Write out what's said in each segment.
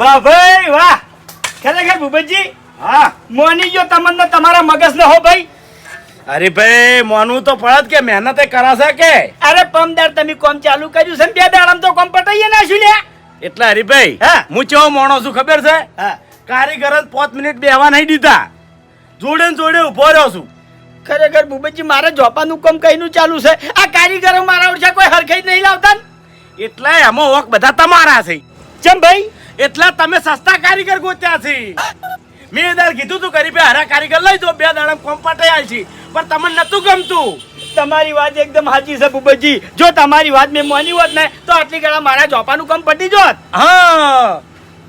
વાહ ભાઈ વાહ. ખરેખર ભૂપતજી હા. મોની જો તમને તમારા મગજ હો ભાઈ. અરે ભાઈ મોનું તો પડત કે મહેનતે કરાશે કે? અરે પમદાર તમે કોમ ચાલુ કર્યું છે ને બે દાડામાં તો કોમ પટાઈએ નાખ્યું લે એટલે હરીભાઈ હા. હું ચો મોણો છું ખબર છે? હા. કારીગર પાંચ મિનિટ બેહવા નહીં દીધા. જોડે ને જોડે ઊભો રહ્યો છું. ખરેખર ભૂપતજી મારે જોપાનું કામ કઈનું ચાલુ છે. આ કારીગરો મારા ઓછા કોઈ હરખાઈ જ નહીં લાવતા ને. એટલે એમાં વોક બધા તમારા છે. ચમ ભાઈ એટલે તમે સસ્તા કારીગર ગોત્યા છે. મેં એ કીધું તું કરી હરા કારીગર લઈ દો બે દાડા કોમ્પાટે આવી છે. પણ તમને નતું ગમતું. તમારી વાત એકદમ સાચી છે ભૂપતજી. જો તમારી વાત મેં માની હોત ને તો આટલી ગળા મારા જોપાનું કામ પટી જોત. હા.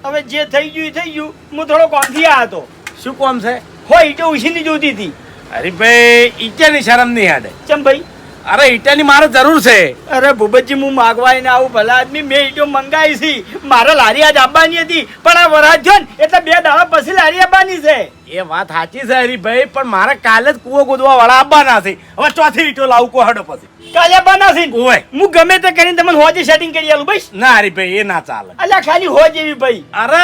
હવે જે થઈ ગયું થઈ ગયું. હું થોડો કોમથી આ હતો. શું કોમ છે? હોય ઈટો ઉછીની જોતી હતી. અરે ભાઈ ઈટાની શરમ નહીં આડે. ચમ ભાઈ? અરે ઈટાની મારે જરૂર છે. અરે ભૂપતજી હું માગવાય ને આવું. ભલા આદમી મેં ઈટો મંગાવી છે. મારે લારી આજ આપવાની હતી. પણ આ વરાજ જો ને એટલે બે દાડા પછી લારી આપવાની છે. એ વાત સાચી છે હરીભાઈ પણ મારે કાલે જ કૂવો ગોદવા વાળા આપવાના છે. હવે ચોથી ઈટો લાવું કો હડો પછી. કાલે આપવાના છે? ઓય હું ગમે તે કરીને તમને હોજે સેટિંગ કરી આલું ભાઈ ના હરીભાઈ એ ના ચાલે. અલ્યા ખાલી હોજ એવી ભાઈ. અરે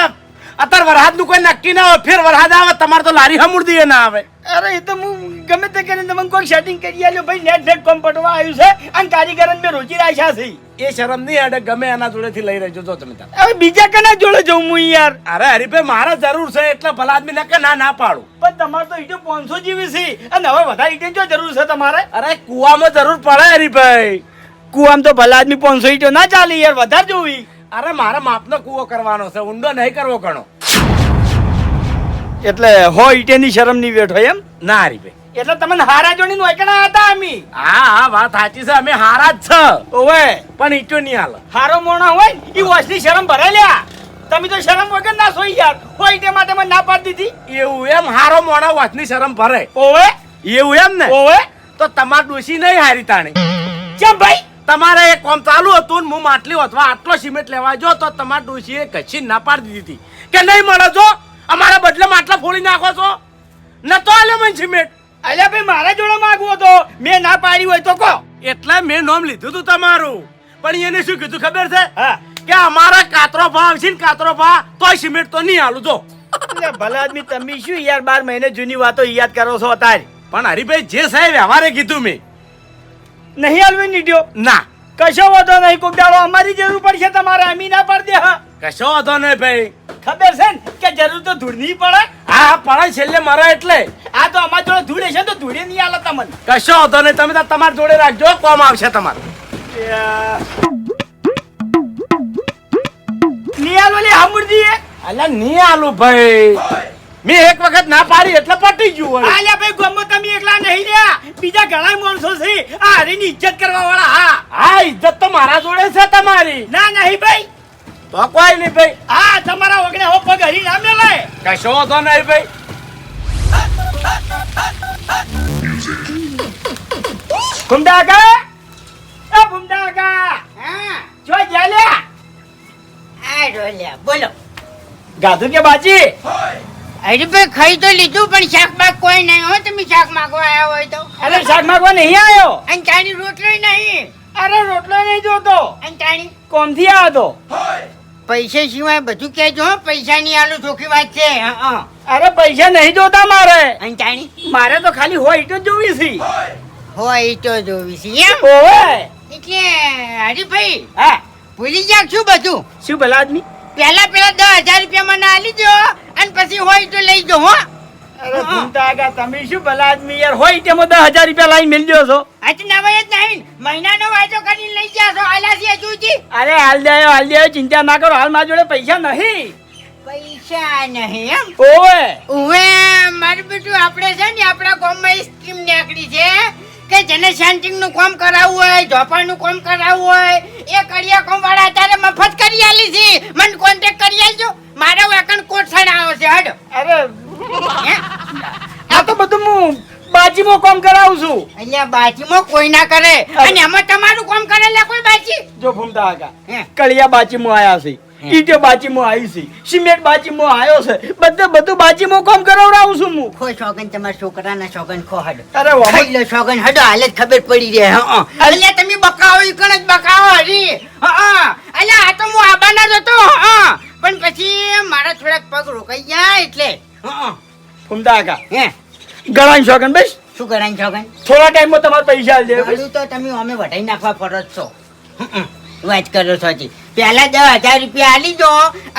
અત્યારે વરસાદનું કોઈ નક્કી ના હોય ફેર વરસાદ આવે તમારે તો લારી હમુરદી ના આવે. અરે એ તો હું ગમે તે કરીને તમને કોઈ સેટિંગ કરી આલ્યો ભાઈ નેટ નેટ કોમ પટવા આવ્યું છે અને કારીગરને મેં રોજી રાખ્યા છે. એ શરમ નહીં અડે ગમે એના જોડેથી લઈ રહેજો જો તમે તાર હવે બીજા કના જોડે જઉં હું યાર? અરે હરીભાઈ મારે જરૂર છે એટલે ભલા આદમી ને કે ના ના પાડું. પણ તમારે તો ઈટો પાંચસો જેવી છે અને હવે વધારે ઈટો જો જરૂર છે તમારે? અરે કુવામાં જરૂર પડે હરીભાઈ કુવામાં તો ભલા આદમી પાંચસો ઈટો ના ચાલે યાર વધારે જોવી. અરે મારા માપનો કૂવો કરવાનો છે ઊંડો નહીં કરવો ઘણો. એટલે હો ઈટેની શરમની વેઠો એમ? ના હરીભાઈ એટલે તમને હારા જોડી નોકણા હતા અમી? હા હા વાત સાચી છે અમે હારા જ છે. ઓવે. પણ ઈટો નહીં હાલ. હારો મોણા હોય ઈ વોશની શરમ ભરે લ્યા તમે તો શરમ વગર ના સોઈ યાર હો ઈટે માટે મને ના પાડી દીધી. એવું એમ હારો મોણા વાતની શરમ ભરે. ઓવે. એવું એમ ને? ઓવે. તો તમાર ડોશી નહીં હારી તાણી. ચમ ભાઈ? તમારે એક કોમ ચાલુ હતું ને હું માટલી અથવા આટલો સિમેન્ટ લેવા જો તો તમાર ડોશીએ કચ્છી ના પાડી દીધી હતી. કે નહીં મળો છો અમારા બદલે માટલા ફોડી નાખો છો. નતો આલે મને સિમેન્ટ. અલ્યા ભાઈ મારા જોડે માંગવો તો. મેં ના પાડી હોય તો કહો. એટલે મેં નોમ લીધું તું તમારું. પણ એને શું કીધું ખબર છે? હા. કે અમારા કાતરો ભાવ છે ને કાતરો ભાવ તોય સિમેન્ટ તો નહીં હાલું જો. ભલે ભલા આદમી તમે શું યાર બાર મહિને જૂની વાતો યાદ કરો છો અત્યારે? પણ હરીભાઈ જે સાહેબ વ્યવહારે કીધું મેં નહીં હાલવી નીટ્યો ના. કશો વાંધો નહીં કોક દાડો અમારી જરૂર પડશે તમારે અમી ના પાડી દે હા કશો વાંધો નહીં ભાઈ. ખબર છે ને કે જરૂર તો ધૂળ નહીં પડે? હા પડે છેલ્લે મારા એટલે. આ તો અમાર જોડે ધૂળે છે તો ધૂળે નહીં આલે તમને. કશો વાંધો નહીં તમે તમારા જોડે રાખજો કોમ આવશે તમારે. નહીં આલો લે હમુરજી એ. અલ્યા નહીં આલું ભાઈ. મેં એક વખત ના પાડી એટલે પટી ગયું વળી. આલ્યા ભાઈ ગમો તમે એકલા નહીં રહ્યા. બીજા ઘણા માણસો છે. આ હરીની ઇજ્જત કરવા વાળા હા. હા ઇજ્જત તો મારા જોડે છે તમારી. ના નહીં ભાઈ. તો કોઈ નહીં ભાઈ. હા તમારા વગડે હો પગ હરી ના મેલે. કશો તો નહીં ભાઈ. ભૂમડા કા એ ભૂમડા કા હા. જો જ્યાલ્યા આ ઢોલિયા બોલો. ગાધું કે બાજી? હરીભાઈ ખાઈ તો લીધું પણ શાક બાક કોઈ નહીં. હો તમે શાક માંગવા આવ્યા હોય તો. અરે શાક માંગવા નહીં આવ્યો અને ચાણી રોટલો નહીં. અરે રોટલો નહીં જોતો. અને ચાણી કોમથી આવ્યો તો? પૈસા સિવાય બધું કહેજો હો પૈસા ની આલુ ચોખ્ખી વાત છે. અરે પૈસા નહીં જોતા મારે. અને ચાણી મારે તો ખાલી હોય તો જોવી છે. હોય તો જોવી છે એમ. હોય એટલે હરીભાઈ હા. ભૂલી ગયા શું બધું. શું ભલા આદમી? પેલા પેલા દસ હજાર રૂપિયા મને આલી દો. અને પછી હોય તો લઈ જો હો. અરે ભૂમતા આગા તમે શું ભલા આદમી યાર? હોય તેમાં દસ હજાર રૂપિયા લાઈ મેળ્યો છો. આજ નવાય જ નહીં. મહિનાનો વાયદો કરીને લઈ ગયા છો આલાસી છે અરે હાલ જાયો હાલ જાયો ચિંતા ના કરો હાલ મારા જોડે પૈસા નહીં. પૈસા નહીં એમ? ઓવે. ઓવે મારું બેટું આપણે છે ને આપણા ગામમાં સ્કીમ નીકળી છે કે જેને સેન્ટિંગનું કામ કરાવવું હોય ઝોપાનું કામ કરાવવું હોય એ કડિયા કામ વાળા અત્યારે મફત કરી આલી છે. મને કોન્ટેક્ટ કરી આલજો. મારો વેકન કોટ આવ્યો છે હડ. અરે આ તો બધું હું બાજીમાં કામ કરાવું છું. અહીંયા બાજીમાં કોઈ ના કરે. અને એમાં તમારું કામ કરેલા કોઈ બાજી? જો ભૂમતા આગા કળિયા બાચીમાં આયા છે. ઈટે બાચીમાં આવી છે. સિમેન્ટ બાચીમાં આવ્યો છે. બધે બધું બાચીમાં કામ કરાવડાવું છું હું. ખો છોગન તમારા છોકરાના છોગન ખો હડ. અરે વાહ. લે લો સોગન હડો હાલ જ ખબર પડી રહે હા અલ્યા તમે બકાવો ઈ કણ જ બકાવો હરી હા અલ્યા આ તો હું આબાના જ હતો હા. પણ પછી મારા થોડાક પગ રોકાઈ ગયા એટલે. ફૂમતા કાકા હે. ગણાય શોખન બસ. શું કરાય છોકન થોડા ટાઈમમાં તમારે પૈસા આલી દેવા તો તમે અમે વટાઈ નાખવા ફરો છો. વાત કરો છો હજી. પહેલા દસ હજાર રૂપિયા આલી દો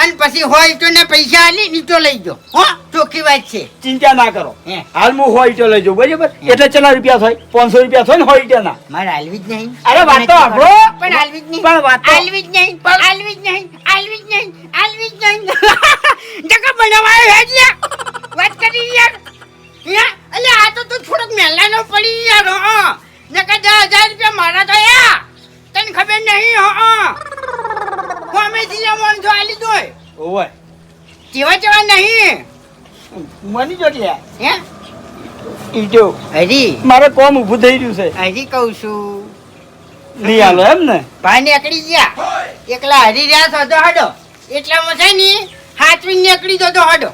અને પછી હોય તો ને પૈસા આલી નીચો લઈ જો હો ચોખ્ખી વાત છે. ચિંતા ના કરો. હે. હાલ હું હોય તો લઈ જાઉં બરાબર? એટલે કેટલા રૂપિયા થાય? પાંચસો રૂપિયા થાય ને હોય ત્યાંના મારે હાલવી જ નહીં. અરે વાત તો આપણો પણ હાલવી જ નહીં. પણ વાત હાલવી જ નહીં હાલવી જ નહીં હાલવી જ નહીં હાલવી જ નહીં જગા હે જ? વાત કરી યાર. યા અલે આ તો તું થોડોક મહેલાનો પડી યાર હો. નકા દસ હજાર રૂપિયા મારા તો યા તને ખબર નહીં હો હું. અમે જીયા મોણસો આલી દોય. ઓય જેવા જેવા નહીં. મની જો કે હે? ઈ હરી. મારે કોમ ઊભું થઈ રહ્યું છે. હરી કહું છું. નહીં એમ ને? ભાઈ નીકળી ગયા. એકલા હરી રહ્યા છો તો હડો એટલામાં છે ને હાથવી નીકળી જતો હડો.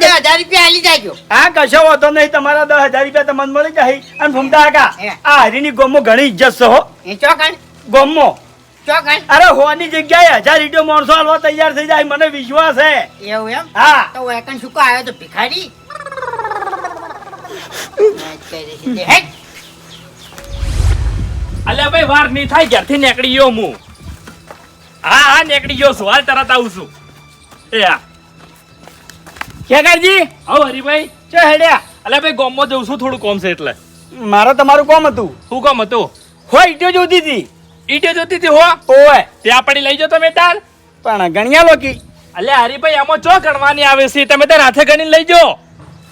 દસ હજાર રૂપિયા આલી જાજો. હા કશો વાંધો નહીં તમારા દસ હજાર રૂપિયા તમને મળી જાય. અને ફૂમતા કાકા આ હરીની ગોમો ઘણી ઇજ્જત છે હો. એ ચોકણ ગોમો. ચોકણ અરે હોવાની જગ્યાએ હજાર ઈટો માણસો હાલવા તૈયાર થઈ જાય મને વિશ્વાસ છે. એવું એમ? હા. તો વેકન શું આવ્યો તો ભિખારી. અલ્યા ભાઈ વાર નહીં થાય ઘેરથી નીકળી ગયો હું. હા હા નીકળી ગયો છું. હાલ તરત આવું છું. એ હા ખેગારજી હા હરીભાઈ. ચો હેડ્યા. અલ્યા ભાઈ ગામમાં જઉં છું થોડું કોમ છે એટલે. મારે તમારું કોમ હતું. શું કોમ હતું? હો ઈટો જોતી હતી. ઈટો જોતી હતી હો? ઓય ત્યાં પડી લઈ જાઓ તમે તાર. પણ ગણ્યા લોકી. અલ્યા હરીભાઈ આમાં ચો ગણવાની આવે છે? તમે તાર હાથે ગણી લઈ જાઓ.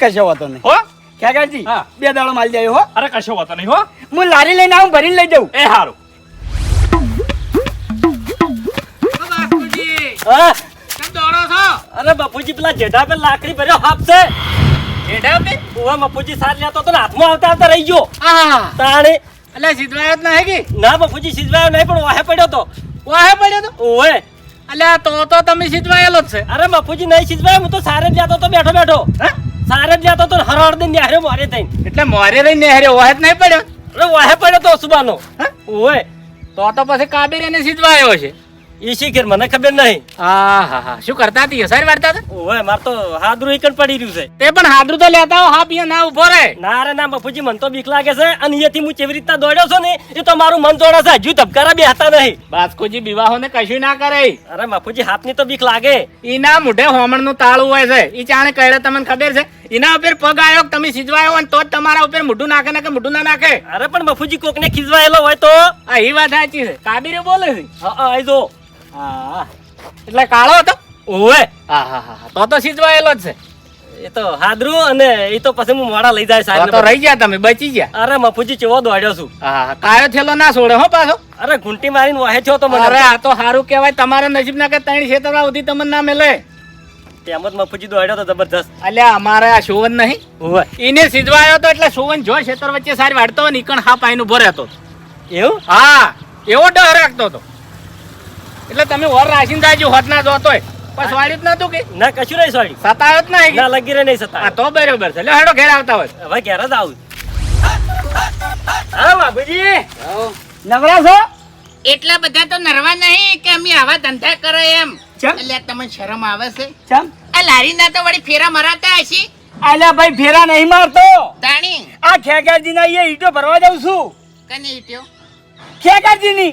કશો વાતો નહીં. હો? ખેગારજી હા. બે દાડો માલ જાય હો. અરે કશો વાતો નહીં હો. હું લારી લઈને આવું ભરીને લઈ જાઉં. એ હારું. હા. અરે બાપુજી પેલા જેઠા પે લાકડી ભર્યો છે. જેઠા પે ઓવા બાપુજી સાર લેતો તો હાથમાં આવતા આવતા રહી ગયો. આહા. તાણે એટલે સિદ્ધવાયો ના હેગી કે? ના બાપુજી સિદ્ધવાયો નહીં પણ વાહે પડ્યો તો. વાહે પડ્યો તો? ઓવે. અલ્યા તો તો તમે સિદ્ધવાયેલો જ છે. અરે બાપુજી નહીં સિજવાયો હું તો સારે જ લેતો તો બેઠો બેઠો. સારે જ લેતો તો હરહર દિન નેહરે મારે થઈને. એટલે મોરે રહી નેહરે વાહે જ નહીં પડ્યો? અરે વાહે પડ્યો તો સુબાનો. ઓવે. તો તો પછી કાબીર એને સિદ્ધવાયો છે. ઈ શીખેર મને ખબર નહીં. હા હા હા શું કરતા હતી? સારી વાર્તા ઓય માર તો હાદરું એકણ પડી રહ્યું છે. તે પણ હાદરું તો લેતા હો હા પીએ ના ઊભો રે ના રે ના બાપુજી મને તો બીક લાગે છે. અને અહીંયાથી હું કેવી રીતના દોડ્યો છું ને એ તો મારું મન દોડે છે. હજુ ધબકારા બે હતા નહીં. બાસ્કોજી વિવાહો ને કશું ના કરે. અરે બાપુજી હાથની તો બીક લાગે. ઈના મોઢે હોમણનું તાળું હોય છે. ઈ ચાણે કહેડે તમને ખબર છે? એના ઉપર પગ આવ્યો તમે સિજવાયો હોય તો જ તમારા ઉપર મોઢું નાખે ને કે મોઢું ના નાખે. અરે પણ બાપુજી કોકને ખીજવાયેલો હોય તો? આ એ વાત સાચી છે. કાબીરે બોલે છે. હા હા, જો હા. એટલે કાળો હતો? ઓવે. હા હા હા તો તો સિજવાયેલો જ છે. એ તો હાદરું અને એ તો પછી હું મોડા લઈ જાય સાહેબ તો રહી ગયા તમે બચી ગયા. અરે મફુજી ચેવો દોડ્યો છું. હા કાયો થેલો ના છોડે હો પાછો. અરે ઘૂંટી મારીને વહે છો તો અરે આ તો સારું કહેવાય. તમારા નસીબ ના કે ત્રણ ક્ષેત્ર સુધી તમને ના મેલે. તેમ જ મફુજી દોડ્યો તો જબરદસ્ત અલ્યા અમારે આ શોવન નહીં. હોય એને સિજવાયો તો એટલે સુવન જો છેતર વચ્ચે સારી વાળતો નીકણ હા પાઈનું ભરે હતો એવું? હા એવો ડર રાખતો હતો. એટલે તમે ઓર રાશીન જાજો હોત ના જોતો પણ વાળ્યું જ નતું કે? ના કશું નહીં સોડી સતાયો જ નહીં ના લગી રે નહીં સતા તો બરોબર છે. લે હેડો ઘેર આવતા હોય. હવે ઘેર જ આવું. હા બાબુજી. નવરા છો? એટલા બધા તો નરવા નહીં કે અમે આવા ધંધા કરે એમ. એટલે તમને શરમ આવે છે? ચમ? આ લારી ના તો વળી ફેરા મરાતા હશે. આલ્યા ભાઈ ફેરા નહીં મારતો. તાણી. આ ખેગારજી ના ઈટો ભરવા જાઉં છું. કને ઈટો? ખેગારજી ની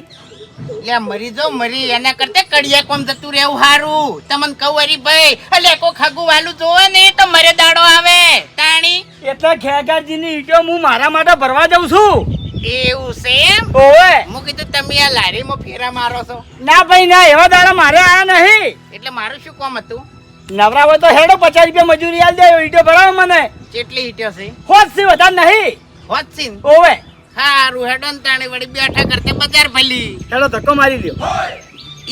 લે મરી જો મરી. એના કરતા કડિયા કોમ જતું રહેવું હારું. તમને કહું અરી ભાઈ અલે કો ખગુ વાલું જોવે ને તો મરે દાડો આવે. તાણી? એટલે ખેગાજી ની ઈટો હું મારા માટે ભરવા જાઉં છું. એવું છે એમ? ઓવે. હું કીધું તમે આ લારીમાં ફેરા મારો છો. ના ભાઈ ના એવા દાડા મારે આયા નહીં. એટલે મારું શું કામ હતું? નવરા હોય તો હેડો પચાસ રૂપિયા મજૂરી આલ દે ઈટો ભરાવો મને. કેટલી ઈટો છે? હોત સી વધારે નહીં. હોત સી ઓવે. હારું હેડો ને તાણે વળી બેઠા કરતે બજાર ભલી. હેડો ધક્કો મારી લ્યો.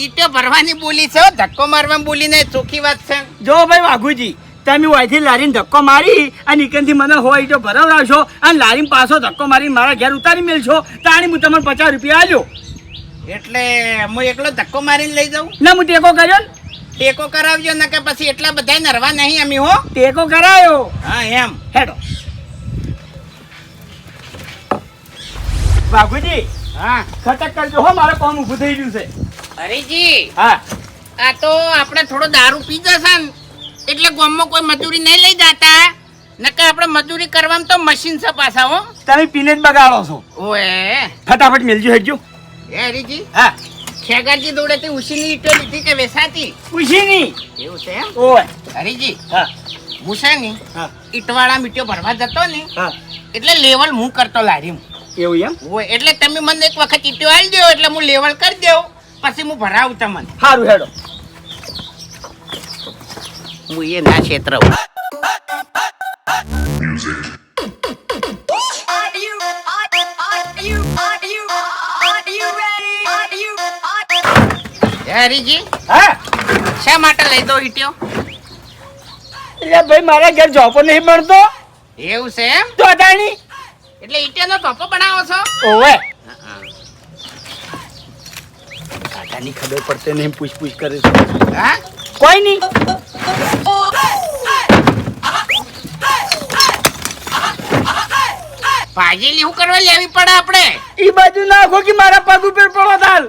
ઈટો ભરવાની બોલી છે ધક્કો મારવાની બોલી ને ચોખ્ખી વાત છે. જો ભાઈ વાઘુજી તમે વાયથી લારીને ધક્કો મારી અને નીકળથી મને હોય ઈટો ભરાવડાવશો અને લારીને પાછો ધક્કો મારી મારા ઘેર ઉતારી મેળશો તાણી હું તમને પચાસ રૂપિયા આલ્યો એટલે હું એકલો ધક્કો મારીને લઈ જાઉં? ના હું ટેકો કર્યો? ને ટેકો કરાવજો ને કે પછી એટલા બધા નરવા નહીં અમે હો. ટેકો કરાયો. હા એમ. હેડો. વાઘુજી હા. ખટક કરજો હો મારે કોમ ઊભું થઈ ગયું છે. હરીજી હા. આ તો આપણે થોડો દારૂ પી જશે ને એટલે ગામમાં કોઈ મજૂરી નહીં લઈ જતા. નકર આપણે મજૂરી કરવામાં તો મશીન છે પાછા હો. તમે પીને જ બગાડો છો. ઓએ. ફટાફટ મેલજો હેડજો. એ હરીજી હા. ખેગારજી તે ઉશીની ઈટો લીધી કે વેસાતી? ઉશીની એવું છે એમ? ઓય હરીજી હા. હું છે ને હા. ઈટવાળા મીઠો ભરવા જતો ને હા. એટલે લેવલ હું કરતો લારીમ એવું એમ? હોય એટલે તમે મને એક વખત ઈટો આલી દો એટલે હું લેવલ કરી દઉં પછી હું ભરાવું તમને. સારું હેડો. હું એ ના ક્ષેત્ર હરીજી? હા? શા માટે લઈ દો ઈટ્યો એટલે ભાઈ મારા ઘેર જોબો નહીં મળતો. એવું છે એમ? તો અદાણી એટલે ઈટેનો ટોપો બનાવો છો? ઓવે. કાકાની ખબર પડતે નહીં પૂછ પૂછ કરે છે. હા? કોઈ નહીં. ભાજી શું કરવા લેવી પડે આપણે? ઈ બાજુ નાખો કે મારા પગ ઉપર પડો તાલ.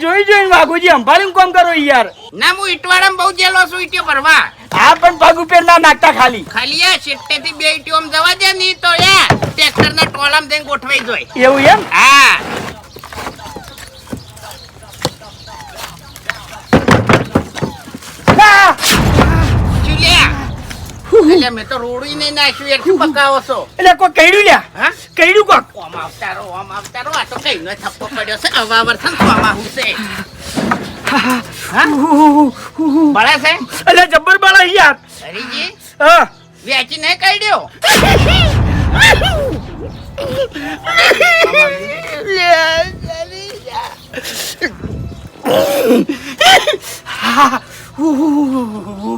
જોઈ જોઈને વાઘુજી અંભારી કોમ કરો યાર. ના હું ઈટવાડામાં બહુ જેલો છું ઈટ્યો ભરવા. હા પણ પગ ઉપર ના નાખતા ખાલી. ખાલી આ શેટ્ટેથી બે ઈટ્યો આમ જવા દે નહીં તો યા ટ્રેક્ટરના ટોલામાં જઈને ગોઠવાઈ જોય. એવું એમ? હા. એટલે મેં તો રોડું નહીં નાખ્યું એટલું પકાવો છો? એટલે કોઈ કઈડું લ્યા? હા? કઈડું કોક? ઓમ આવતારો ઓમ આવતારો આ તો કઈ નો થપ્પો પડ્યો છે અવાવર છે ને તો આમાં હું છે હા બળે છે? એટલે જબ્બર બાળા યાર. હરીજી હા. વેચી નહીં કાઢ્યો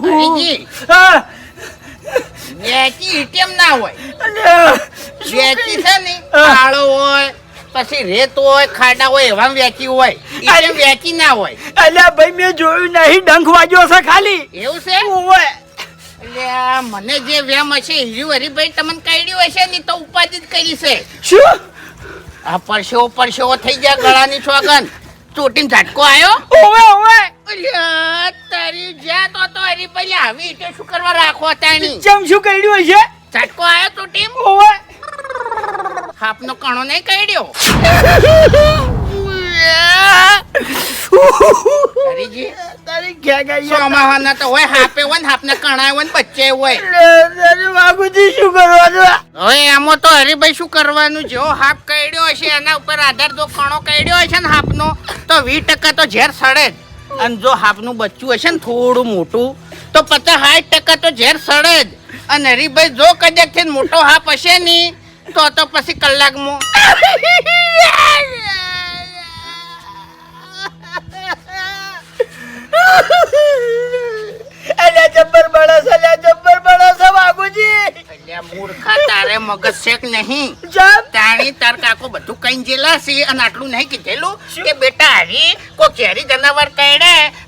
હરીજી હા. વેચી ઈટેમ ના હોય. વેચી છે ને. કાળો હોય પછી રેત હોય ખાડા હોય એવા વેચી હોય ઈટેમ વેચી ના હોય. અલ્યા ભાઈ મેં જોયું નહીં ડંખ વાગ્યો છે ખાલી. એવું છે? હોય. એટલે મને જે વેમ હશે હીરું હરીભાઈ તમને કાઢ્યું હશે ને તો ઉપાધિ જ કરી છે. શું? આ પરસેવો પરસેવો થઈ ગયા ગળાની છોકન. ચોટીને ઝટકો આવ્યો ઓવે ઓવે. તારી જ્યાં તો તો હરીભાઈ આવી તો શું કરવા રાખો તાણી ચમ શું કર્યું હશે? ઝટકો આવ્યો ચોટીમ? ઓવે. હાપનો કણો નહીં સોમાવાના તો હોય, હાપે હોય ને, હાપને કણાય ને, બચ્ચે હોય. શું કરવાનું હવે એમાં તો હરીભાઈ શું કરવાનું જેવો હાફ કાઢ્યો હશે, એના ઉપર આધાર જો કણો કાઢ્યો હશે ને હાફનો તો વીસ ટકા તો ઝેર સડે જ. અને જો હાફનું બચ્ચું હશે ને થોડું મોટું, તો પચાસ સાઠ ટકા તો ઝેર સડે જ. અને હરીભાઈ જો કદાચ મોટો હાફ હશે ની તો તો પછી કલાકમાં. અલ્યા જબ્બર બળસ અલ્યા જબ્બર બળસ અલ્યા મૂર્ખા તારે મગજ શેક નહીં. તાણી તાર કાકો બધું કઈ જેલા છે અને આટલું નહીં કીધેલું કે બેટા હરી કોઈ ઝેરી જનાવર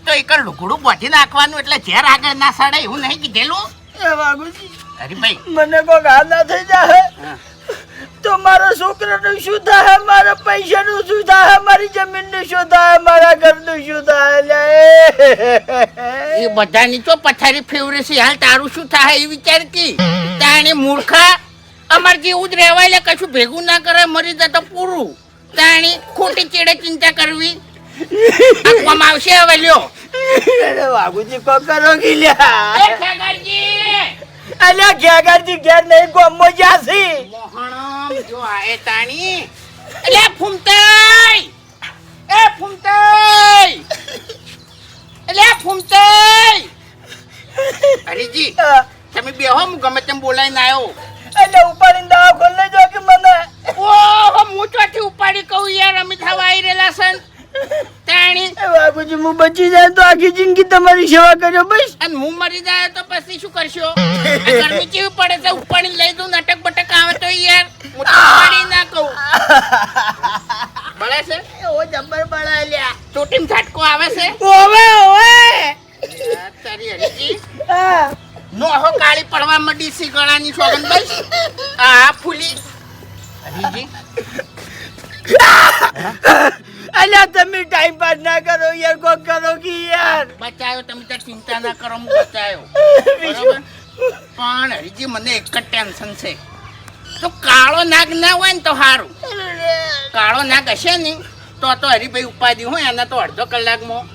તો એક લુગડું બોધી નાખવાનું એટલે ઝેર આગળ ના સડે એવું નહીં કીધેલું? એ અરે ભાઈ. મને કોઈ ઘા ના થઈ જાય. તો મારા છોકરાનું શું થાય? મારા પૈસાનું શું થાય? મારી જમીનનું શું થાય? મારા ઘરનું શું થાય? લે. એ બધાની તો પથારી ફેવરે છે. હાલ તારું શું થાય એ વિચાર કી? તાણે મૂર્ખા? અમાર જેવું જ રહેવાય લે કશું ભેગું ના કરે મરી જાય તો પૂરું. તાણી ખોટી ચેડે ચિંતા કરવી. આપવામાં આવશે હવે લ્યો. અરે કો કરો ગીલ્યા અલ્યા ઘેગારજી ઘેર નહીં ગોમો જાસી મોહણમ જો આએ તાણી. એટલે ફૂમતાઈ. એ ફૂમતાઈ. એટલે ફૂમતાઈ. હરીજી તમે બેહો હું ગમે તેમ બોલાઈને આવ્યો એટલે ઉપાડીને દવા ખોલ લેજો કે મને? ઓહો હું ચોથી ઉપાડી કહું યાર અમિત હવા આવી રહેલા સન તાણી. એ બાબુજી હું બચી જાય તો આખી જિંદગી તમારી સેવા કર્યો બસ. અને હું મરી જાય તો પછી શું કરશો? ગરમી કેવી પડે છે? ઉપાડી લઈ દઉં નાટક બટક આવે તો યાર હું તો ઉપાડી ના કહું. બળે છે? ઓ જબર બળે લ્યા ચોટીમ ઝાટકો આવે છે? ઓવે ઓવે. તારી હરીજી હા. નોહો કાળી પડવા મડી સી ગણાની સોગન બસ. આ ફૂલી. હરીજી. અલ્યા તમે ટાઈમ પાસ ના કરો યાર કોક કરો કે યાર. બચાયો તમે તો ચિંતા ના કરો હું બચાયો. બરાબર? પણ હરીજી મને એક જ ટેન્શન છે. તો કાળો નાગ ના હોય ને તો સારું કાળો નાગ હશે ને તો તો હરીભાઈ ઉપાધિ હોય એના તો અડધો કલાકમાં.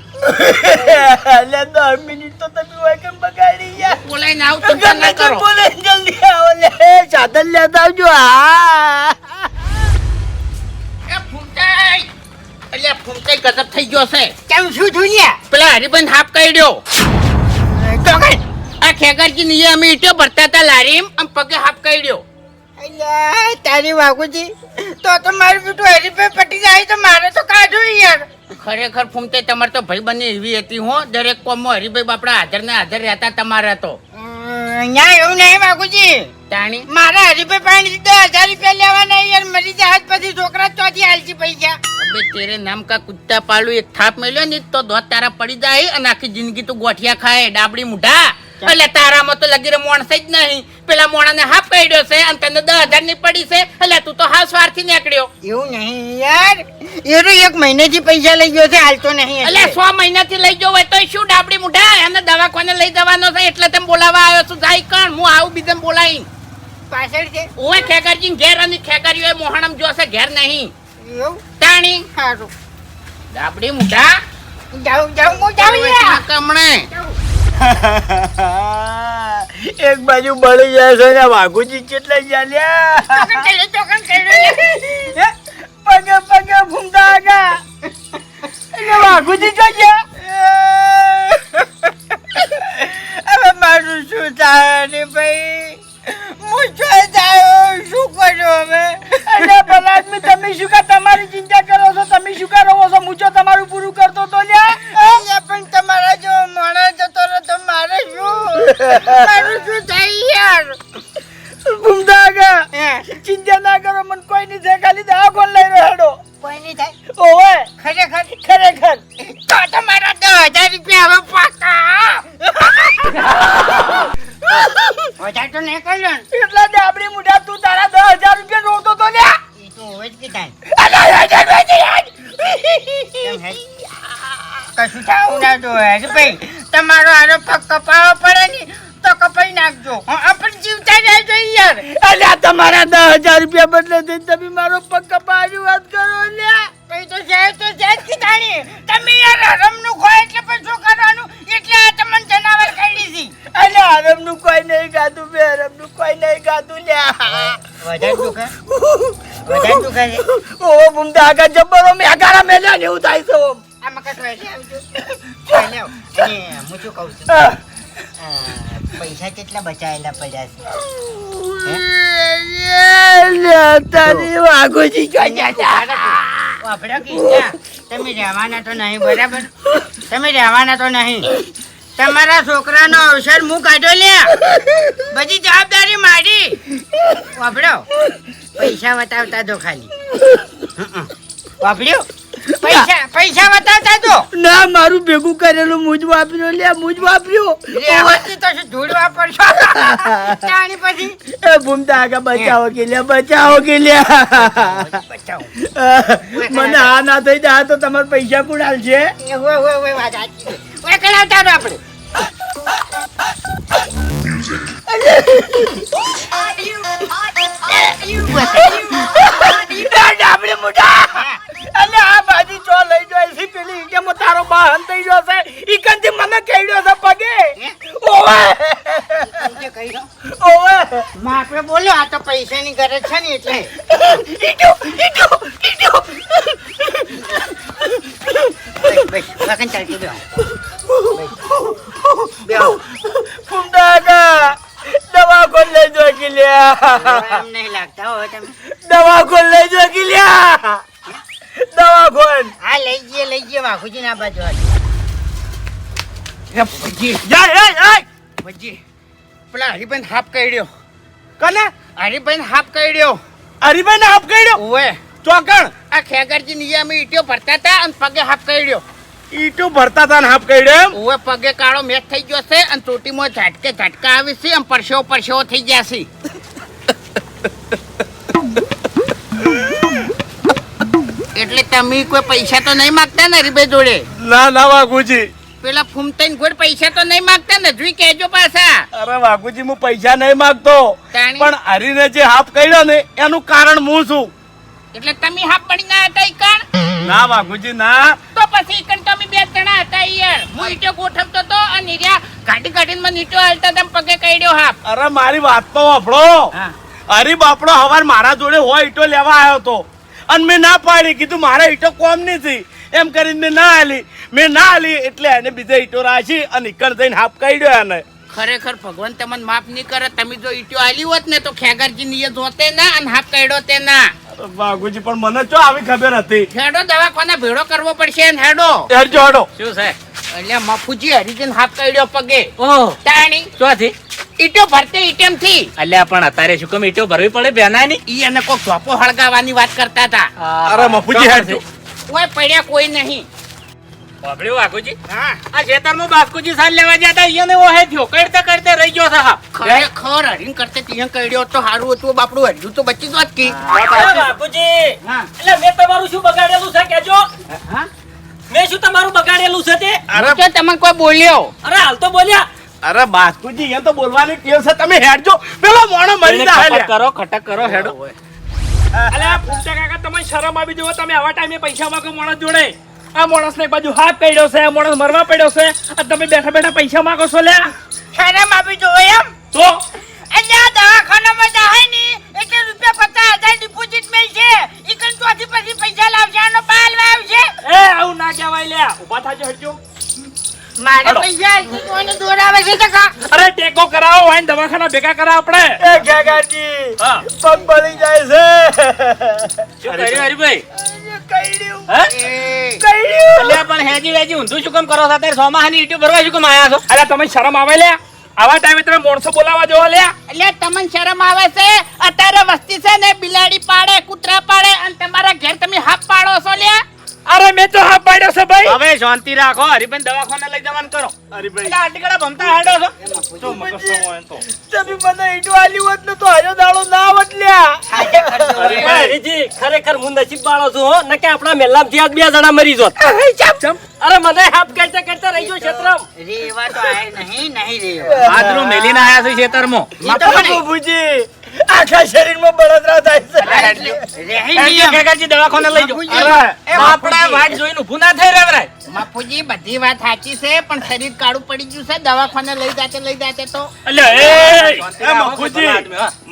અલ્યા દસ મિનિટ તો તમે હોય કેમ બગાડી યાર? બોલાઈને આવ ચિંતા ના કરો. બોલે જલ્દી આવો લે. સાધન લેતા આવજો. આ. એ ફૂમતાઈ અલ્યા ફૂંકાઈ ગજબ થઈ ગયો છે. કેમ શું થયું પેલા હરિબંધ હાફ કાઢ્યો તો કઈ. આ ખેગરજી ની અમે ઈટો ભરતા હતા લારી આમ પગે હાફ કહી દો એટલે તારી વાગુજી તો તો મારું બેટું હરીભાઈ પટી જાય તો મારે તો કાઢો યાર. ખરેખર ફૂમતે તમારે તો ભાઈ બની એવી હતી હો. દરેક કોમમાં હરીભાઈ બાપડા હાજર ને હાજર રહેતા તમારા તો. અહીંયા એવું નહીં વાગુજી તાણી? મારા હરીભાઈ પાસે દસ હજાર રૂપિયા લેવાના યાર. મરી જાય પછી છોકરા ચોથી હાલજી પૈસા. અબે તેરે નામ કા કુત્તા પાલું એક થાપ મેલ્યો ને તો દોત તારા પડી જાય અને આખી જિંદગી તું ગોઠિયા ખાય ડાબડી મુઢા. એટલે તારામાં તો લગીરે મોણસે જ નહીં. પેલા મોણાને હાફ કાઢ્યો છે અને તને દસ હજારની પડી છે. એટલે તું તો હા સ્વાર્થી નીકળ્યો. એવું નહીં યાર. એનો એક મહિનેથી પૈસા લઈ ગયો છે હાલતો નહીં એટલે. સો મહિનાથી લઈ ગયો હોય તો શું ડાબડી મુઢા? અને દવાખાને લઈ જવાનો છે એટલે તેમ બોલાવા આવ્યો છું. જાય કણ હું આવું બીજે બોલાઈ પાછળ છે. ઓય ખેકરજી ઘેર અને ખેકરીઓ મોહણમ જોશે ઘેર નહીં. એવું? તાણી. સારું ડાબડી મુઢા જાઉં જાઉં હું જાઉં યાર. કમણે. એક બાજુ બળી જાય છે ને વાઘુજી કેટલા ચાલ્યા પગે પગે ફૂમતા આગા. એટલે વાઘુજી જો તમારા દસ હજાર રૂપિયા બદલે તમે મારો પગ કપાવાની વાત કરો લ્યા તો જાય તો જાય જ કીધાણી. તમે યાર હરમનું ખો એટલે પણ શું કરવાનું? એટલે આ તમને જનાવર છી. અલ્યા હરમનું કોઈ નહીં ગાતું બે હરમનું કોઈ નહીં ગાતું લે. વધારે દુખે વધારે દુખે છે? ઓ બુમતા આગા જબ્બરો મે અગારા મેલ્યા ને એવું થાય છે ઓમ. આ એટલે આવજો હું શું કહું પૈસા કેટલા બચાયેલા પડ્યા છે? તારી વાઘોજી? તમે રહેવાના તો નહીં બરાબર? તમે રહેવાના તો નહીં. તમારા છોકરાનો અવસર હું કાઢો લ્યા બધી જવાબદારી મારી. વાપરો. પૈસા બતાવતા તો ખાલી. વાપર્યો? પૈસા પૈસા બતાવતા તો. ના મારું ભેગું કરેલું મુજ વાપર્યો લ્યા મુજ વાપર્યો. રહેવાથી તો શું ધૂળ વાપરશો? તાણી પછી? એ ભૂમતા આગા બચાવો કે લ્યા બચાવો કે લ્યા બચાવો. મને આ ના થઈ જાય તો તમારે પૈસા કોણ વાત સાચી. ઓય કલાવતા આપણે. Are you, are, are you, are you, ડાબડી મુઢા અલે આ બાજી ચો લઈ જાય છે પેલી ઈકેમાં તારો બહાન થઈ ગયો છે. ઈ કંથી મને કહેડ્યો છે પગે? ઓવે. ઓવે. માપે બોલ્યો આ તો પૈસાની ગરજ છે ને એટલે. ઈટુ ઈટુ ઈટુ ભાઈ ચાલતી બે બે ફુંડાગા દવા કોણ લઈ જો કે લ્યા એમ નહીં લાગતા હો તમે. દવા કોણ લઈ જો કે લ્યા દવા લઈ જઈએ લઈ જઈએ વાઘુજી ના બાજુ એ ભજી. જાય એ એ ભજી પેલા હરિભાઈ હાફ કાઢ્યો. કને? હરિભાઈ હાફ કાઢ્યો. હરીભાઈ આપ કર્યો ઓવે. ચોકણ. આ ખેગરજી નિયમે ઈટીઓ ભરતા હતા અને પગે હાફ કાઢ્યો. ઈટુ ભરતા તા ને હાફ કર્યો એમ? પગે કાળો મેચ થઈ ગયો છે અને ચોટીમાં ઝાટકે ઝાટકા આવી છે અને પરસેવો પરસેવો થઈ ગયા છે. એટલે તમે કોઈ પૈસા તો નહીં માગતા ને રીબે જોડે? ના ના વાઘુજી. પેલા ફૂમતાઈને કોઈ પૈસા તો નહીં માગતા ને? જોઈ કહેજો પાછા. અરે વાઘુજી હું પૈસા નહીં માંગતો? પણ હરીને જે હાફ કર્યો ને એનું કારણ હું છું એટલે તમે હાફ પડી ના હતા ઈ કણ ના વાઘુજી ના. તો પછી કણ તમે બે જણા હતા યાર. હું ઈટો ગોઠવતો તો અને હીર્યા ગાડી ગાડીને મને ઈટો હાલતા તેમ પગે કઈડ્યો હાફ અરે મારી વાત તો વાપરો. હા. હરી બાપડો હવાર મારા જોડે હોય ઈટો લેવા આવ્યો તો. અને મેં ના પાડી કીધું મારે ઈટો કોમ નથી એમ કરીને મેં ના આલી. મેં ના આલી એટલે એને બીજા ઈટો રાખી અને નીકળ જઈને હાફ કાઢ્યો એને. ખરેખર ભગવાન તમને માફ નહીં કરે. તમે જો ઈટો આલી હોત ને તો ખેગરજી ની જોતે ના અને હાફ કઈડો તે ના. બાગુજી પણ મને ચો આવી ખબર હતી. હેડો દવાખાના ભેડો કરવો પડશે ને હેડો. હેડજો હેડો. શું છે? એટલે મફુજી હરીજન હાફ કાઢ્યો પગે. ઓ તાણી. ચોથી. ઈટો ભરતે ઈટેમથી અલ્યા પણ અત્યારે શું કેમ ઈટો ભરવી પડે બેના ની ઈ અને કોક ચોપો હળગાવાની વાત કરતા હતા. અરે મફુજી હેડ કોઈ પડ્યા કોઈ નહીં. વાપડ્યું વાઘુજી? હા. આ ખેતરમાં બાસ્કુજી સાલ લેવા ગયા હતા ઈયોને ઓહે થયો. કરતે કરતે રહી ગયો સાહેબ ખરેખર હરીન કરતે તિયન કઈડ્યો તો હારું હતું બાપડું હજુ તો બચી જ કી. બાપુજી એટલે મેં તમારું શું બગાડેલું છે કેજો હા. મેં શું તમારું બગાડેલું છે તે? અરે તમે કોઈ બોલ્યો? અરે હાલ તો બોલ્યા. અરે બાસ્કુજી એમ તો બોલવાની ટેવ છે. તમે હેડજો. પેલો મોણો મરી જાય કરો ખટક કરો હેડો. અલે ફૂટા કાકા તમે શરમ આવી જુઓ. તમે આવા ટાઈમે પૈસા માંગો માણસ જોડે. આ માણસ ને બાજુ હાથ પડ્યો છે આ માણસ મરવા પડ્યો છે. અને તમે બેઠા બેઠા પૈસા માંગો છો લે શરમ આવી જુઓ એમ? તો એટલે આ દવાખાનામાં જાય ની એટલે રૂપિયા પચાસ હજાર ડિપોઝિટ મેલ છે ઈ કણ ચોથી પછી પૈસા લાવશે આનો પાલ આવશે. એ આવું ના કહેવાય લે ઊભા થાજો હટજો મારે પૈસા આલતી દોરાવે છે તો અરે ટેકો કરાવો હોય દવાખાના ભેગા કરાવો આપણે. એ ખેગાજી પગ બળી જાય છે. શું કર્યું હરીભાઈ? કઈડ્યું હે? એ કઈડ્યું અલ્યા પણ હેજી વેજી ઊંધું શું કામ કરો છો? અત્યારે ભરવા શું આયા છો? અલ્યા તમે શરમ આવે લ્યા. આવા ટાઈમે તમે મોણસો બોલાવા જોવા લ્યા. એટલે તમને શરમ આવે છે? અત્યારે વસ્તી છે ને બિલાડી પાડે કૂતરા પાડે અને તમારા ઘેર તમે હાફ પાડો છો લ્યા? અરે મેં તો હા પાડ્યો છે ભાઈ. હવે શાંતિ રાખો હરિભાઈ દવાખાને લઈ જવાનું કરો. હરિભાઈ. એટલે આટકડા ભમતા હાડો છો? તો મગજ હોય તો. તમે મને ઈટો આલી હોત ને તો હજો દાડો ના આવત લ્યા હરીજી ખરેખર હું નસીબ વાળો છું હો. નકે આપણા મેલામથી આજ બે જણા મરી જોત. અરે મને હાફ કરતે કરતે રહી ગયો ક્ષેત્રમ. રેવા તો આય નહીં નહીં રેવા આદરું મેલીને આયા છે તો મને બાપુજી આખા શરીરમાં બળતરા થાય છે. ખેગાજી દવાખાને લઈ જાઓ. આપણા બાપુજી, જોઈને ઊભું ના થઈ રેવરાય બાપુજી બધી વાત સાચી છે પણ શરીર કાળું પડી ગયું છે. દવાખાને લઈ જાતે લઈ જાતે તો. અલ્યા એ એ મફુજી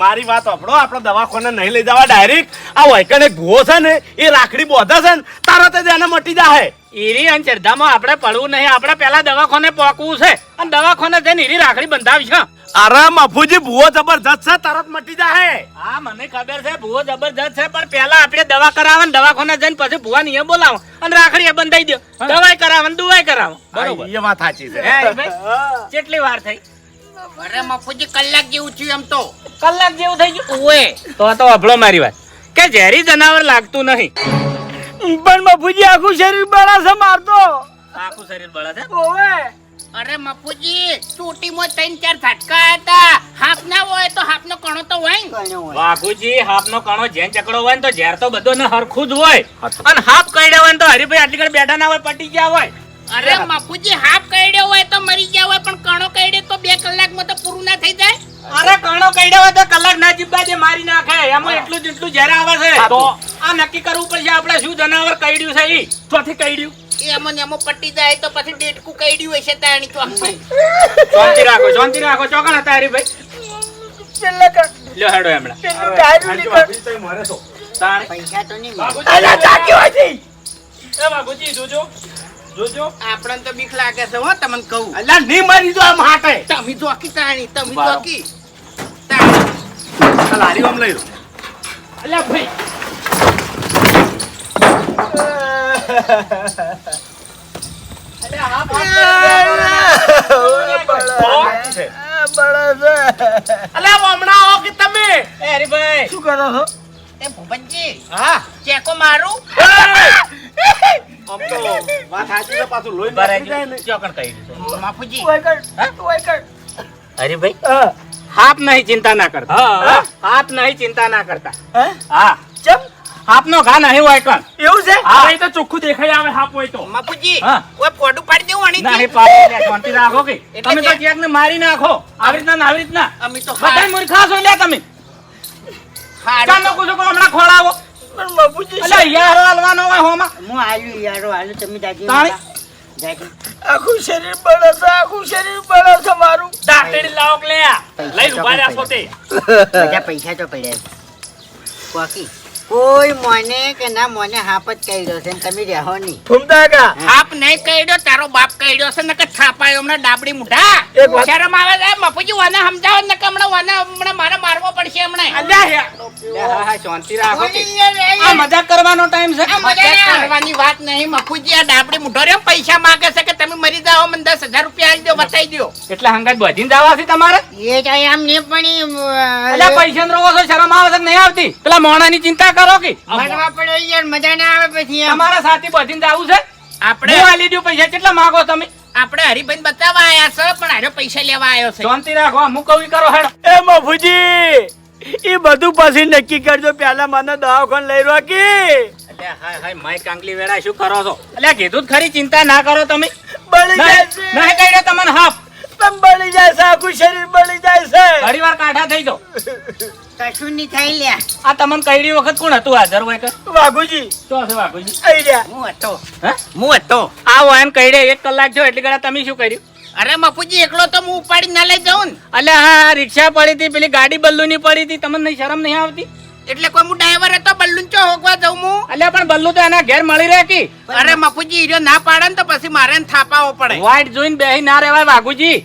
મારી વાત આપડો આપણે દવાખાને નહીં લઈ જવા ડાયરેક્ટ. આ વૈકણ એક ભૂવો છે ને એ રાખડી બોધા છે ને તરત જ એને મટી જાય ઈરી અને ચરધામાં આપણે પડવું નહીં. આપણે પેલા દવાખાને પોકવું છે. અને દવાખાને જઈને ઈરી રાખડી બંધાવી છે અરે મફુજી ભૂવો જબરજસ્ત છે તરત મટી જાય હા મને ખબર છે ભૂવો જબરજસ્ત છે પણ પેલા આપણે દવા કરાવે ને દવાખાને જઈને પછી ભૂવા નિયમ બોલાવો. અને રાખડી એ બંધાઈ દો દવાઈ કરાવે ને દુવાઈ કરાવો. બરોબર. એ વાત સાચી છે. કેટલી વાર થઈ? અરે મફુજી કલાક જેવું થયું એમ તો. કલાક જેવું થઈ ગયું? ઓએ તો તો અભળો મારી વાત. કે ઝેરી જનાવર લાગતું નહીં. પણ મફુજી આખું શરીર બળા છે મારતો આખું શરીર બળા છે? ઓવે. અરે મફુજી ચોટીમાં ત્રણ ચાર ફટકા હતા. હાફ ના હોય તો હાફ નો કણો તો હોય બાપુજી વાઘુજી હાફનો કણો જેન ચકડો હોય ને તો ઝેર તો બધો ને હરખું જ હોય. અને હાફ કઈડ્યા હોય ને તો હરીભાઈ આટલી ઘડી બેઠા ના હોય પટી ગયા હોય. અરે મફુજી હાફ કઈડ્યો હોય તો મરી ગયા હોય પણ કણો કઈડે તો બે કલાકમાં તો પૂરું ના થઈ જાય. અરે કણો કઈડ્યો હોય તો કલાક ના જીબા જે મારી નાખે એમાં એટલું જ એટલું ઝેર આવે છે. તો? આ નક્કી કરવું પડશે આપણે શું જનાવર કઈડ્યું છે ઈ? ચોથી કઈડ્યું એમાં એમાં પટી જાય તો પછી ડેટકું કઈડ્યું હશે તાણી ચોકમાં શાંતિ રાખો શાંતિ રાખો. ચોકણ હતા હરીભાઈ લ્યો હેડો એમણા. તાણ. પૈસા તો નહીં એ બાબુજી જોજો. જોજો. આપણને તો બીક લાગે છે હો તમને કહું. અલ્યા નહીં મરી જો આમ હાટે. તમે જોકી તાણી તમે. જોકી તાણી ચાલ હારી આમ લઈ લો. અલ્યા ભાઈ. શું કરો છો? એ ભૂપતજી હા. ચેકો મારું. આમ તો વાત સાચી છે પાછું લોહી નીકળી જાય ને. ચોકણ કઈડ્યું છે માફુજી. હરીભાઈ હાફ નહીં ચિંતા ના કરતા. હા, હા. નહીં ચિંતા ના કરતા. હે? હા. ચમ? હાપનો ઘા નહીં હોય કણ? એવું છે? હા. એ તો ચોખ્ખું દેખાઈ આવે હાપ હોય તો. માપુજી હા. ઓય ફોટો પાડી દેવું અણી ના? એ લે, શાંતિ રાખો કે. તમે તો ક્યાંક ને મારી નાખો. આવી રીતના ને આવી રીતના. અમે તો બધા મૂર્ખા છો લે તમે. હારું ચાલો તો- કો હમણાં ખોળાવો. પણ બાપુજી અલ્યા યાર હાલવાનો હોય હોમાં. હું આલ્યું યારો આલ્યું તમે તાણી? જાજી. આખું શરીર બળે છે આખું શરીર બળે છે મારું. દાંતડી લાવક કે લે લઈ ઊભા રહ્યા છો તે બધા પૈસા તો પડ્યા બાકી કોઈ મોને કે ના મોને હાપ જ કહી છે તમે રહો નહીં. ફૂમતા કા હાપ નહીં કહી તારો બાપ કહી દો છે ને થાપાયો હમણાં ડાબડી મુઠા વાત- શરમ આવે છે? મફુજી વાને સમજાવો ને હમણાં વાને હમણાં મારે મારવો પડશે હમણાં. અલ્યા હા. હા શાંતિ રાખો આ મજાક કરવાનો ટાઈમ છે? મજાક કરવાની વાત નહીં. મફુજી આ ડાબડી મુઠો રે પૈસા માંગે છે કે તમે મરી જાઓ મને દસ હજાર રૂપિયા આલી દો બતાવી દો એટલે હંગાત બધી જવા છે તમારે? એ તો એમ નહીં પણ અલ્યા પૈસા રોવો છો શરમ આવે છે નહીં આવતી? પેલા મોણાની ચિંતા કરો કે મરવા પડ્યો યાર મજા ના આવે પછી તમારા સાથી બધીને જાવું છે? આપણે હું આલી દઉં પૈસા કેટલા માંગો તમે? આપણે હરિભાઈ બતાવવા આયા છો પણ હારે પૈસા લેવા આવ્યો છે. શાંતિ રાખો હું કવિ કરો હેડો. એ મફુજી એ બધું પછી નક્કી કરજો પેલા મને દવાખાને લઈ રહ્યો કે હાય હાય માય કાંગલી વેળા શું કરો છો? એટલે કીધું ખરી ચિંતા ના કરો તમે. બળી નહીં કહી દે તમને હાફ. તમ બળી જાય છે આખું શરીર બળી જાય છે. ઘણી વાર કાઢા થઈ જાઓ કશું નહીં થઈ લ્યા. આ તમને કઈડી વખત કોણ હતું? હાજર હોય કે વાઘુજી. તો છે વાઘુજી. આઈ લ્યા હું હતો. હે? હું હતો. આવો એમ કઈડે એક કલાક છો એટલે ગળા તમે શું કર્યું? અરે મફુજી એકલો તો હું ઉપાડી ના લઈ જાઉં ને. અલ્યા હા હા, રિક્ષા પડી હતી પેલી ગાડી બલ્લુની પડી હતી. તમને નહીં શરમ નહીં આવતી? એટલે કોઈ હું ડ્રાઈવર હતો બલ્લુ ચો હોગવા જઉં હું અલ્યા પણ બલ્લુ તો એના ઘેર મળી રહે કે? અરે મફુજી હીરો ના પાડે ને તો પછી મારે થાપાવો પડે. વાઈટ જોઈને બેહી ના રહેવાય વાઘુજી.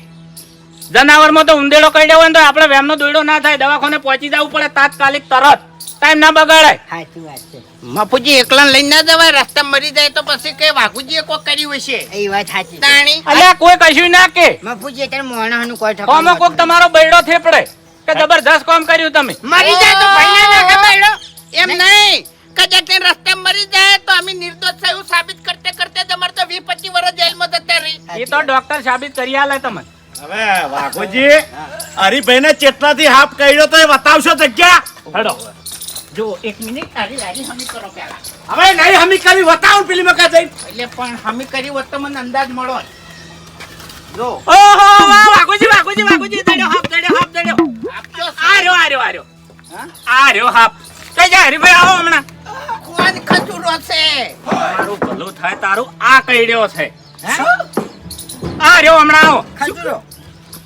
જનાવરમાં તો ઉંદેડો કઈડ્યો દેવો ને તો આપણે વેમનો દોડો ના થાય દવાખાને પહોંચી જવું પડે તાત્કાલિક તરત. ટાઈમ ના બગાડાય સાચી વાત છે. મફુજી એકલા લઈને ના જવાય રસ્તા મરી જાય તો પછી કે વાઘુજીએ કોઈ કર્યું હશે? એ વાત સાચી તાણી? અલ્યા કોઈ કશું ના કે. મફુજી અત્યારે મોણાનું કોઈ ઠકો કોક તમારો બૈડો થેપડે. કે જબરદસ્ત કામ કર્યું તમે? મરી જાય તો ભાઈ ના કમાડો એમ નહીં. કદાચ તે રસ્તે મરી જાય તો અમે નિર્દોષ થયું. સાબિત કરતે કરતે તમાર તો 20 25 વર્ષ જેલમાં જતા રહી. એ તો ડોક્ટર સાબિત કરી આલે તમે. હવે વાઘોજી હરિભાઈને ચેટલાથી હાફ કર્યો તો એ બતાવશો જગ્યા? હેડો. જો એક મિનિટ. તારી રાજી હમી કરો પેલા હવે નહીં હમી કરી બતાવું પેલી મકા જઈ એટલે પણ હમી કરી હોત તો મને અંદાજ મળો જો. ઓહો વાહ વાઘુજી વાઘુજી વાઘુજી દડ્યો હાફ દડ્યો હાફ દડ્યો આપજો આ રહ્યો આ રહ્યો આ રહ્યો. આ રહ્યો હાફ. કઈ જાય હરીભાઈ આવો હમણાં. કોણ ખજૂરો છે. તારું ભલું થાય તારું આ કઈડ્યો છે? આ હમણાં આવો. ખજૂરો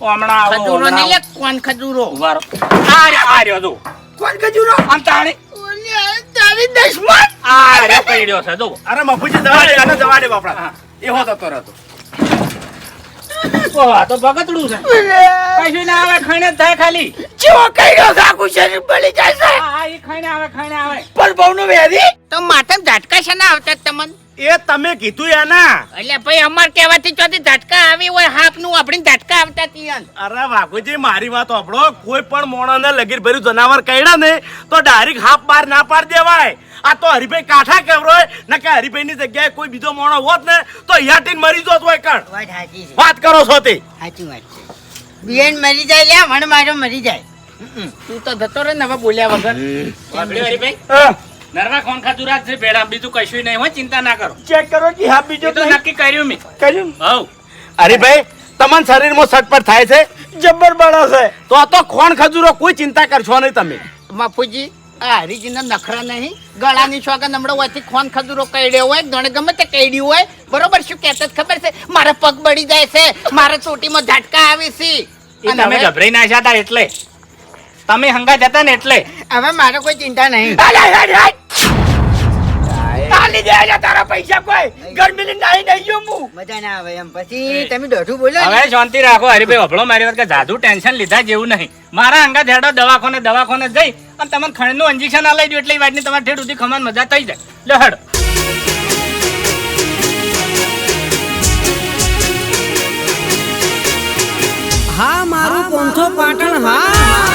હમણાં આવો ખજૂરો નહીં. કોણ ખજૂરો વારો રહો. આ રહ્યો આ રહ્યો જો કોણ ખજૂરો આમ તાણી. તારી દશમન આ રહ્યો કઈડ્યો છે જો અરે મફુજી દવા દે આને જવા દે બાપડા. એ હોતો તો રહેતો. ઓહ, આ તો ભગતડું છે. કશું ના આવે ખાઈને જ થાય ખાલી. ચોકાઈ ગયો છે શરીર બળી જાય છે. ખાઈને આવે ખાઈને આવે. પણ બહુનું વેરી તો માથે ઝાટકા છે ના આવતા તમને? એ તમે કીધું એના. એટલે ભાઈ અમાર કહેવાથી ચોથી ધટકા આવી હોય હાફનું આપણી ધટકા આવતા તિયન. અરે વાઘુજી મારી વાત આપણો કોઈ પણ મોણાને લગીર ભર્યું જનાવર કઈડા ને તો ડાયરેક્ટ હાફ બાર ના પાડ દેવાય. આ તો હરિભાઈ કાઠા કેવરો ન કે હરિભાઈની જગ્યાએ કોઈ બીજો મોણો હોત ને તો યાટીન મરી જોત હોય કણ. વાત સાચી છે. વાત કરો છો તે સાચી વાત છે. બિયન મરી જાય લે વણ મારો મરી જાય તું તો જતો રહે ને હવે બોલ્યા વગર. હરિભાઈ? હા, નરવા ખોન ખાતું છે? ભેડા બીજું કશું નહીં હોય ચિંતા ના કરો. ચેક કરો કે હા બીજું તો નક્કી કર્યું મેં. કર્યું? હવ. અરે ભાઈ તમારા શરીરમાં સટપટ થાય છે? જબ્બર બળો છે. તો આ તો ખોણ ખજૂરો કોઈ ચિંતા કરશો નહીં તમે. બાપુજી આ હરીજીના નખરા નહીં. ગળાની છોગન નમડો હોયથી ખોન ખજૂરો કઈડ્યો હોય ગણે ગમે તે કઈડ્યું હોય. બરોબર શું કહેતા ખબર છે? મારા પગ બળી જાય છે. મારા ચોટીમાં ઝાટકા આવે છે. તમે ગભરાઈ ના જતા એટલે. તમે હંગા જતા ને એટલે. હવે મારે કોઈ ચિંતા નહીં. તાલી દે લે તારા પૈસા કોઈ. ગરમીની નાઈ નહીં ગયો હું. મજા ના આવે એમ. પછી તમે દોઢું બોલો હવે શાંતિ રાખો હરીભાઈ અભળો મારી વાત કે જાદુ ટેન્શન લીધા જેવું નહીં. મારા અંગા હેડો દવાખાને દવાખાને જઈ અને તમને ખણનું ઇન્જેક્શન આ લઈ દો એટલે વાતની તમારે ઠેઠ સુધી ખમાન મજા થઈ જાય. લો હા મારું પોંથો પાટણ હા.